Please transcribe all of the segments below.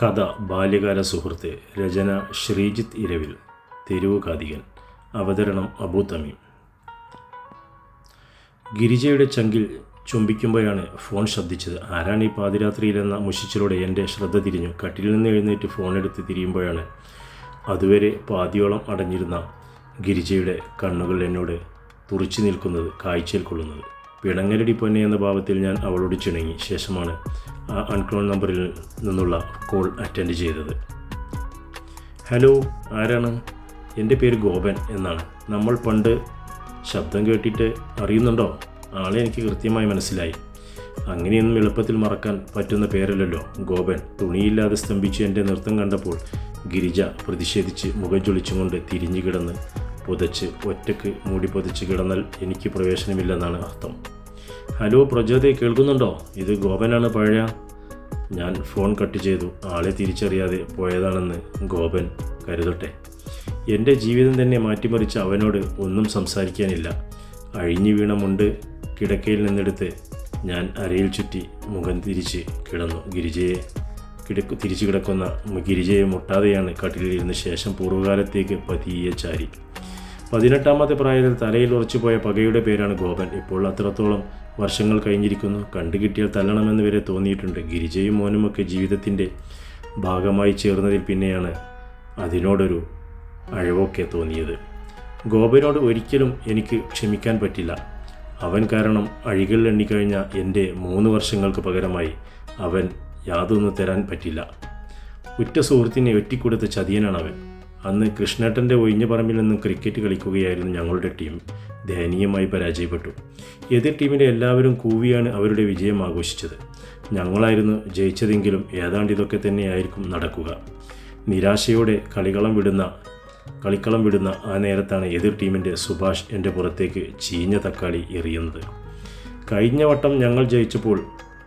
കഥ ബാല്യകാല സുഹൃത്ത് രചന ശ്രീജിത്ത് ഇരവിൽ തെരുവ് കാതികൻ അവതരണം അബൂതമീം ഗിരിജയുടെ ചങ്കിൽ ചുംബിക്കുമ്പോഴാണ് ഫോൺ ശബ്ദിച്ചത്. ആരാണ് ഈ പാതിരാത്രിയിലെന്ന മുഷിച്ചിലൂടെ എന്റെ ശ്രദ്ധ തിരിഞ്ഞു. കട്ടിൽ നിന്ന് എഴുന്നേറ്റ് ഫോൺ എടുത്ത് തിരിയുമ്പോഴാണ് അതുവരെ പാതിയോളം അടഞ്ഞിരുന്ന ഗിരിജയുടെ കണ്ണുകൾ എന്നോട് തുറിച്ചു നിൽക്കുന്നത് കാഴ്ചയിൽ കൊള്ളുന്നത്. പിണങ്ങലടി പൊന്നെ എന്ന ഭാവത്തിൽ ഞാൻ അവളോട് ചിണങ്ങി. ശേഷമാണ് ആ അൺക്ലോൺ നമ്പറിൽ നിന്നുള്ള കോൾ അറ്റൻഡ് ചെയ്തത്. ഹലോ ആരാണ്? എന്റെ പേര് ഗോപൻ എന്നാണ്. നമ്മൾ പണ്ട് ശബ്ദം കേട്ടിട്ട് അറിയുന്നുണ്ടോ? ആളെ എനിക്ക് കൃത്യമായി മനസ്സിലായി. അങ്ങനെയൊന്നും എളുപ്പത്തിൽ മറക്കാൻ പറ്റുന്ന പേരല്ലല്ലോ. ഗോപൻ തുണിയില്ലാതെ സ്തംഭിച്ച് എന്റെ നൃത്തം കണ്ടപ്പോൾ ഗിരിജ പ്രതിഷേധിച്ച് മുഖം ചൊളിച്ചുകൊണ്ട് തിരിഞ്ഞു കിടന്ന് പുതച്ച് ഒറ്റയ്ക്ക് മൂടി പൊതിച്ച് കിടന്നാൽ എനിക്ക് പ്രവേശനമില്ലെന്നാണ് അർത്ഥം. ഹലോ പ്രജോദെ കേൾക്കുന്നുണ്ടോ? ഇത് ഗോപനാണ് പഴയ. ഞാൻ ഫോൺ കട്ട് ചെയ്തു. ആളെ തിരിച്ചറിയാതെ പോയതാണെന്ന് ഗോപൻ കരുതട്ടെ. എന്റെ ജീവിതം തന്നെ മാറ്റിമറിച്ച അവനോട് ഒന്നും സംസാരിക്കാനില്ല. അഴിഞ്ഞു വീണ മുണ്ട് കിടക്കയിൽ നിന്നെടുത്ത് ഞാൻ അരയിൽ ചുറ്റി മുഖം തിരിച്ച് കിടന്നു. ഗിരിജയെ കിടക്കു തിരിച്ചു കിടക്കുന്ന ഗിരിജയെ മുട്ടാതെയാണ് കട്ടിലിരുന്ന ശേഷം പൂർവകാലത്തേക്ക് പതിയെ ചാരി. പതിനെട്ടാമത്തെ പ്രായത്തിൽ തലയിൽ ഉറച്ചുപോയ പകയുടെ പേരാണ് ഗോപൻ. ഇപ്പോൾ അത്രത്തോളം വർഷങ്ങൾ കഴിഞ്ഞിരിക്കുന്നു. കണ്ടുകിട്ടിയാൽ തല്ലണമെന്ന് വരെ തോന്നിയിട്ടുണ്ട്. ഗിരിജയും മോനുമൊക്കെ ജീവിതത്തിന്റെ ഭാഗമായി ചേർന്നതിൽ പിന്നെയാണ് അതിനോടൊരു അഴവൊക്കെ തോന്നിയത്. ഗോപനോട് ഒരിക്കലും എനിക്ക് ക്ഷമിക്കാൻ പറ്റില്ല. അവൻ കാരണം അഴികൾ എണ്ണിക്കഴിഞ്ഞ എന്റെ മൂന്ന് വർഷങ്ങൾക്ക് പകരമായി അവൻ യാതൊന്നും തരാൻ പറ്റില്ല. ഉറ്റ സുഹൃത്തിനെ ഒറ്റിക്കൊടുത്ത ചതിയനാണ് അവൻ അന്ന് കൃഷ്ണേട്ടന്റെ ഒഴിഞ്ഞ പറമ്പിൽ നിന്നും ക്രിക്കറ്റ് കളിക്കുകയായിരുന്നു ഞങ്ങളുടെ ടീം ദയനീയമായി പരാജയപ്പെട്ടു. എതിർ ടീമിലെ എല്ലാവരും കൂവിയാണ് അവരുടെ വിജയം ആഘോഷിച്ചത്. ഞങ്ങളായിരുന്നു ജയിച്ചതെങ്കിലും ഏതാണ്ട് ഇതൊക്കെ തന്നെയായിരിക്കും നടക്കുക. നിരാശയോടെ കളികളം വിടുന്ന കളിക്കളം വിടുന്ന ആ നേരത്താണ് എതിർ ടീമിന്റെ സുഭാഷ് എന്റെ പുറത്തേക്ക് ചീഞ്ഞ തക്കാളി എറിയുന്നത്. കഴിഞ്ഞ വട്ടം ഞങ്ങൾ ജയിച്ചപ്പോൾ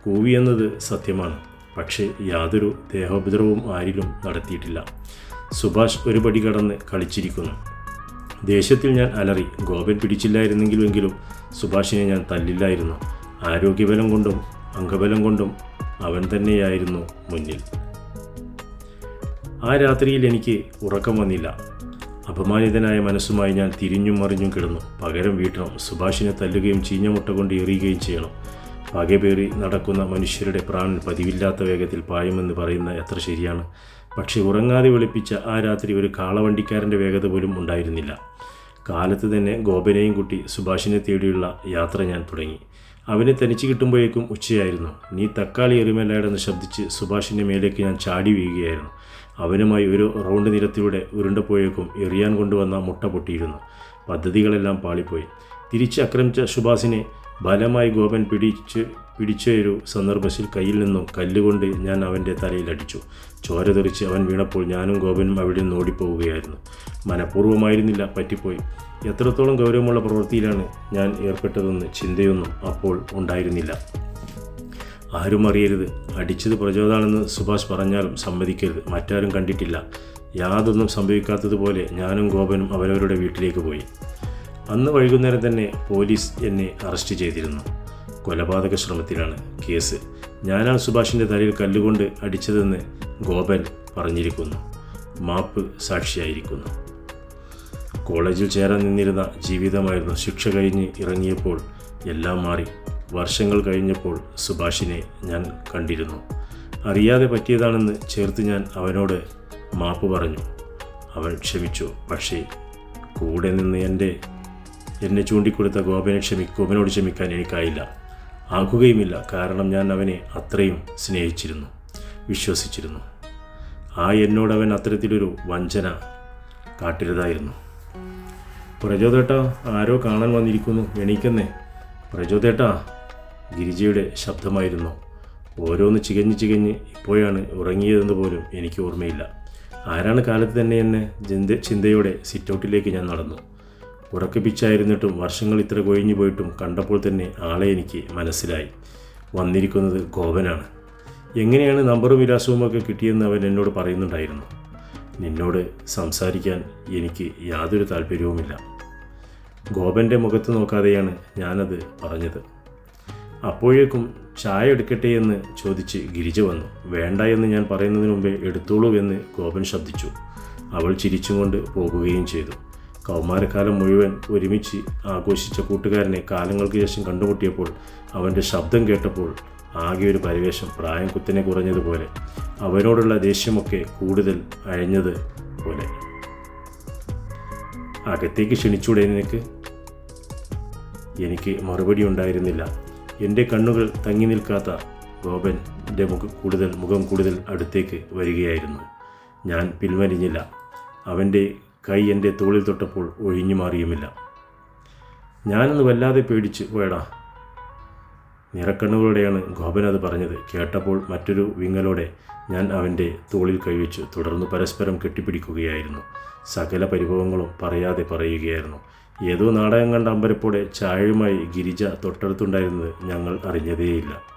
കൂവി എന്നത് സത്യമാണ്. പക്ഷേ യാതൊരു ദേഹോപദ്രവവും ആരിലും നടത്തിയിട്ടില്ല. സുഭാഷ് ഒരു പടി കടന്ന് കളിച്ചിരിക്കുന്നു. ദേഷ്യത്തിൽ ഞാൻ അലറി ഗോപൻ പിടിച്ചില്ലായിരുന്നെങ്കിലുമെങ്കിലും സുഭാഷിനെ ഞാൻ തല്ലില്ലായിരുന്നു. ആരോഗ്യബലം കൊണ്ടും അംഗബലം കൊണ്ടും അവൻ തന്നെയായിരുന്നു മുന്നിൽ. ആ രാത്രിയിൽ എനിക്ക് ഉറക്കം വന്നില്ല. അപമാനിതനായ മനസ്സുമായി ഞാൻ തിരിഞ്ഞും മറിഞ്ഞും കിടന്നു. പകരം വീട്ടണം. സുഭാഷിനെ തല്ലുകയും ചീഞ്ഞ മുട്ട കൊണ്ട് എറിയുകയും ചെയ്യണം. പകപേറി നടക്കുന്ന മനുഷ്യരുടെ പ്രാണൻ പതിവില്ലാത്ത വേഗത്തിൽ പായുമെന്ന് പറയുന്ന എത്ര ശരിയാണ്? പക്ഷെ ഉറങ്ങാതെ വിളിപ്പിച്ച ആ രാത്രി ഒരു കാളവണ്ടിക്കാരന്റെ വേഗത പോലും ഉണ്ടായിരുന്നില്ല. കാലത്ത് തന്നെ ഗോപനെയും കുട്ടി സുഭാഷിനെ തേടിയുള്ള യാത്ര ഞാൻ തുടങ്ങി. അവനെ തനിച്ച് കിട്ടുമ്പോഴേക്കും ഉച്ചയായിരുന്നു. നീ തക്കാളി എറിമല്ലാടെന്ന് ശബ്ദിച്ച് സുഭാഷിന്റെ മേലേക്ക് ഞാൻ ചാടി വീഴുകയായിരുന്നു. അവനുമായി ഒരു റൗണ്ട് നിരത്തിലൂടെ ഉരുണ്ടപ്പോഴേക്കും എറിയാൻ കൊണ്ടുവന്ന മുട്ട പൊട്ടിയിരുന്നു. പദ്ധതികളെല്ലാം പാളിപ്പോയി. തിരിച്ച് ആക്രമിച്ച സുഭാഷിനെ ബലമായി ഗോപൻ പിടിച്ച് പിടിച്ച ഒരു സന്ദർഭത്തിൽ കയ്യിൽ നിന്നും കല്ലുകൊണ്ട് ഞാൻ അവന്റെ തലയിലടിച്ചു ചോര തെറിച്ച് അവൻ വീണപ്പോൾ ഞാനും ഗോപനും അവിടെ നിന്ന് ഓടിപ്പോവുകയായിരുന്നു. മനഃപൂർവമായിരുന്നില്ല പറ്റിപ്പോയി. എത്രത്തോളം ഗൗരവമുള്ള പ്രവൃത്തിയിലാണ് ഞാൻ ഏർപ്പെട്ടതെന്ന് ചിന്തയൊന്നും അപ്പോൾ ഉണ്ടായിരുന്നില്ല. ആരും അറിയരുത്. അടിച്ചത് പ്രചോദാണെന്ന് സുഭാഷ് പറഞ്ഞാലും സമ്മതിക്കരുത്. മറ്റാരും കണ്ടിട്ടില്ല. യാതൊന്നും സംഭവിക്കാത്തതുപോലെ ഞാനും ഗോപനും അവരവരുടെ വീട്ടിലേക്ക് പോയി. അന്ന് വൈകുന്നേരം തന്നെ പോലീസ് എന്നെ അറസ്റ്റ് ചെയ്തിരുന്നു. കൊലപാതക ശ്രമത്തിലാണ് കേസ്. ഞാനാണ് സുഭാഷിന്റെ തലയിൽ കല്ലുകൊണ്ട് അടിച്ചതെന്ന് ഗോപൻ പറഞ്ഞിരിക്കുന്നു. മാപ്പ് സാക്ഷിയായിരിക്കുന്നു. കോളേജിൽ ചേരാൻ നിന്നിരുന്ന ജീവിതമായിരുന്നു ശിക്ഷ കഴിഞ്ഞ് ഇറങ്ങിയപ്പോൾ എല്ലാം മാറി. വർഷങ്ങൾ കഴിഞ്ഞപ്പോൾ സുഭാഷിനെ ഞാൻ കണ്ടിരുന്നു. അറിയാതെ പറ്റിയതാണെന്ന് ചേർത്ത് ഞാൻ അവനോട് മാപ്പ് പറഞ്ഞു. അവൻ ക്ഷമിച്ചു. പക്ഷേ കൂടെ നിന്ന് എന്റെ എന്നെ ചൂണ്ടിക്കൊടുത്ത ഗോപനെ ക്ഷമി ഗോപനോട് ക്ഷമിക്കാൻ എനിക്കായില്ല. ആകുകയുമില്ല. കാരണം ഞാൻ അവനെ അത്രയും സ്നേഹിച്ചിരുന്നു വിശ്വസിച്ചിരുന്നു. ആ എന്നോട് അവൻ അത്തരത്തിലൊരു വഞ്ചന കാട്ടരുതായിരുന്നു. പ്രചോദേട്ട ആരോ കാണാൻ വന്നിരിക്കുന്നു എണീക്കുന്നേ. പ്രചോദേട്ട ഗിരിജയുടെ ശബ്ദമായിരുന്നു. ഓരോന്ന് ചികഞ്ഞ് ചികഞ്ഞ് ഇപ്പോഴാണ് ഉറങ്ങിയതെന്ന് പോലും എനിക്ക് ഓർമ്മയില്ല. ആരാണ് കാലത്ത് തന്നെ എന്നെ ചിന്ത ചിന്തയോടെ സിറ്റൗട്ടിലേക്ക് ഞാൻ നടന്നു. ഉറക്കിപ്പിച്ചായിരുന്നിട്ടും വർഷങ്ങൾ ഇത്ര കൊഴിഞ്ഞു പോയിട്ടും കണ്ടപ്പോൾ തന്നെ ആളെ എനിക്ക് മനസ്സിലായി. വന്നിരിക്കുന്നത് ഗോപനാണ്. എങ്ങനെയാണ് നമ്പറും വിലാസവുമൊക്കെ കിട്ടിയെന്ന് അവൻ എന്നോട് പറയുന്നുണ്ടായിരുന്നു. നിന്നോട് സംസാരിക്കാൻ എനിക്ക് യാതൊരു താല്പര്യവുമില്ല. ഗോപന്റെ മുഖത്ത് നോക്കാതെയാണ് ഞാനത് പറഞ്ഞത്. അപ്പോഴേക്കും ചായ എടുക്കട്ടെ എന്ന് ചോദിച്ച് ഗിരിജ വന്നു. വേണ്ട എന്ന് ഞാൻ പറയുന്നതിന് മുമ്പേ എടുത്തോളൂ എന്ന് ഗോപൻ ശബ്ദിച്ചു. അവൾ ചിരിച്ചുകൊണ്ട് പോകുകയും ചെയ്തു. കൗമാരക്കാലം മുഴുവൻ ഒരുമിച്ച് ആഘോഷിച്ച കൂട്ടുകാരനെ കാലങ്ങൾക്ക് ശേഷം കണ്ടുമുട്ടിയപ്പോൾ അവന്റെ ശബ്ദം കേട്ടപ്പോൾ ആകെ ഒരു പരിവേഷം പ്രായം കുത്തിനെ കുറഞ്ഞതുപോലെ. അവനോടുള്ള ദേഷ്യമൊക്കെ കൂടുതൽ അഴിഞ്ഞത് പോലെ. അകത്തേക്ക് ക്ഷണിച്ചൂടെ നിനക്ക്? എനിക്ക് മറുപടി ഉണ്ടായിരുന്നില്ല. എന്റെ കണ്ണുകൾ തങ്ങി നിൽക്കാത്ത ഗോപന്റെ മുഖം കൂടുതൽ മുഖം കൂടുതൽ അടുത്തേക്ക് വരികയായിരുന്നു. ഞാൻ പിൻവലിഞ്ഞില്ല. അവന്റെ കൈ എന്റെ തോളിൽ തൊട്ടപ്പോൾ ഒഴിഞ്ഞു മാറിയുമില്ല. ഞാനൊന്ന് വല്ലാതെ പേടിച്ച് പോയടാ. നിറക്കണ്ണുകളോടെയാണ് ഗോപൻ അത് പറഞ്ഞത്. കേട്ടപ്പോൾ മറ്റൊരു വിങ്ങലോടെ ഞാൻ അവന്റെ തോളിൽ കൈവച്ചു തുടർന്ന് പരസ്പരം കെട്ടിപ്പിടിക്കുകയായിരുന്നു. സകല പരിഭവങ്ങളും പറയാതെ പറയുകയായിരുന്നു. ഏതോ നാടകം കണ്ട അമ്പരപ്പോടെ ചായയുമായി ഗിരിജ തൊട്ടടുത്തുണ്ടായിരുന്നത് ഞങ്ങൾ അറിഞ്ഞതേയില്ല.